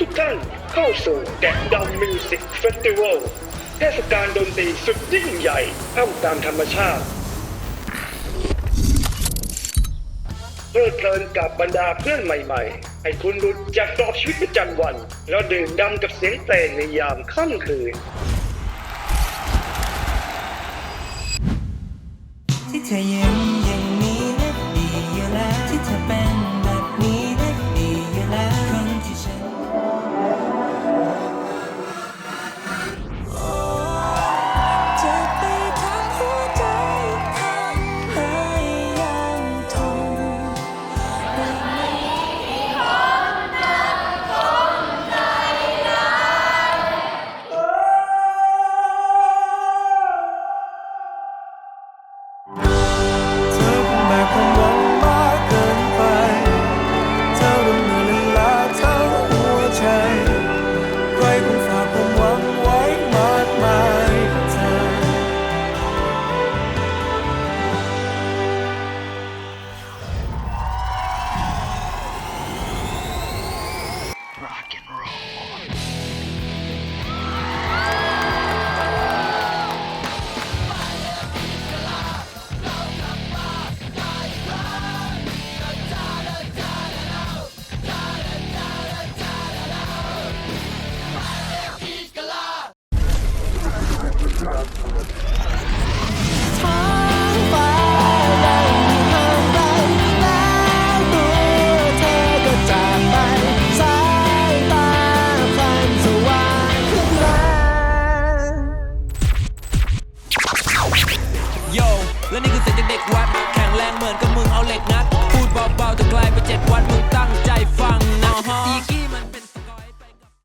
ทุกท่านเข้าสู่แกดำมิวสิกเฟสติวัลเทศกาลดนตรีสุดยิ่งใหญ่ท่ามกลางธรรมชาติเพลิดเพลินกับบรรดาเพื่อนใหม่ๆ ให้คุณหลุดจากกรอบชีวิตประจำวัน แล้วดื่มด่ำกับเสียงเพลงในยามค่ำคืน ที่เธอยิ้ม นี่คือเสียงจากเด็กวัด แข็งแรงเหมือนกับมึงเอาเหล็กนัด พูดเบา